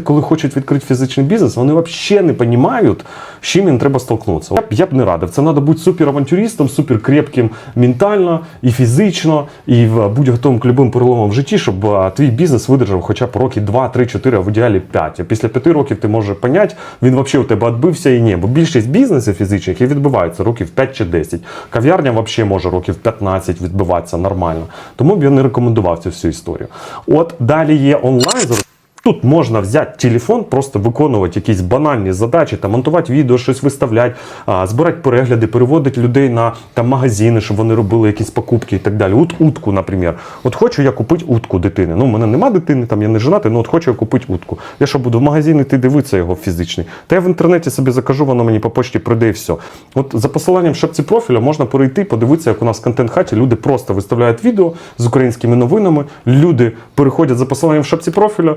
коли хочуть відкрити фізичний бізнес, вони взагалі не розуміють, з чим їм треба столкнутися. Я б, я б не радив. Це треба бути суперавантюристом, суперкрепким ментально і фізично, і в будь готовим к любим переломам в житті, щоб твій бізнес видержав хоча б роки 2, 3, 4, а в ідеалі 5. А після 5 років ти можеш поняти, він взагалі у тебе відбився і ні. Бо більшість бізнесів фізичних і років 5 чи 10. Кав'ярня взагалі може років 15 відбиватися нормально. Тому б я не рекомендував цю всю історію. От далі є онлайн. Тут можна взяти телефон, просто виконувати якісь банальні задачі, там монтувати відео, щось виставляти, збирати перегляди, переводити людей на там магазини, щоб вони робили якісь покупки і так далі. От утку, наприклад. От хочу я купити утку дитини. Ну, у мене нема дитини, там я не женатий, ну от хочу я купити утку. Я що буду в магазин іти дивитися його фізичний. Та я в інтернеті собі закажу, воно мені по почті прийде і все. От за посиланням в шапці профіля можна перейти, подивитися, як у нас в контент-хаті люди просто виставляють відео з українськими новинами. Люди переходять за посиланням в шапці профіля,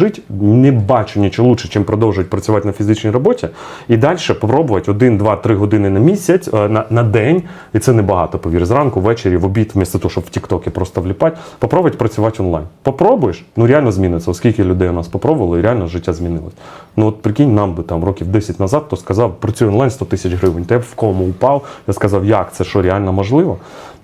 жити, не бачу нічого лучше, чим продовжувати працювати на фізичній роботі. І далі 1, 2, 3 години на місяць, е, на, на день, і це небагато, повір, зранку, ввечері, в обід, вмісто того, щоб в Тіктокі просто вліпати, попробувати працювати онлайн. Попробуєш, ну реально зміниться. Оскільки людей у нас попробували, і реально життя змінилось. Ну от прикинь, нам би там років 10 назад, хто сказав, працюй онлайн 100 тисяч гривень. Та б в кому упав, я сказав, як це що реально можливо.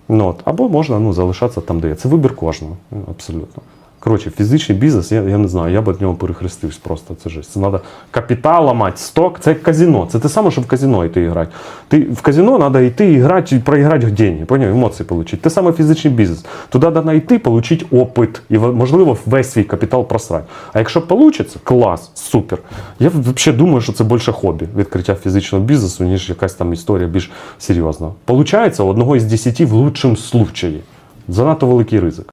Ну, от. Або можна ну, залишатися там, де є. Це вибір кожного. Абсолютно. Коротше, фізичний бізнес, я, я не знаю, я б від нього перехрестився просто. Це жесть. Це треба капітал ламати, сток. Це як казино. Це те саме, що в казино йти грати. Ти в казино треба йти і грати, і проіграти гроші, поняв, емоції отримати. Те саме фізичний бізнес. Туди треба йти, отримати опит і, можливо, весь свій капітал просрати. А якщо вийде, клас, супер. Я взагалі думаю, що це більше хобі відкриття фізичного бізнесу, ніж якась там історія більш серйозна. Получається, одного із десяти в лучшому случаї. Занадто великий ризик.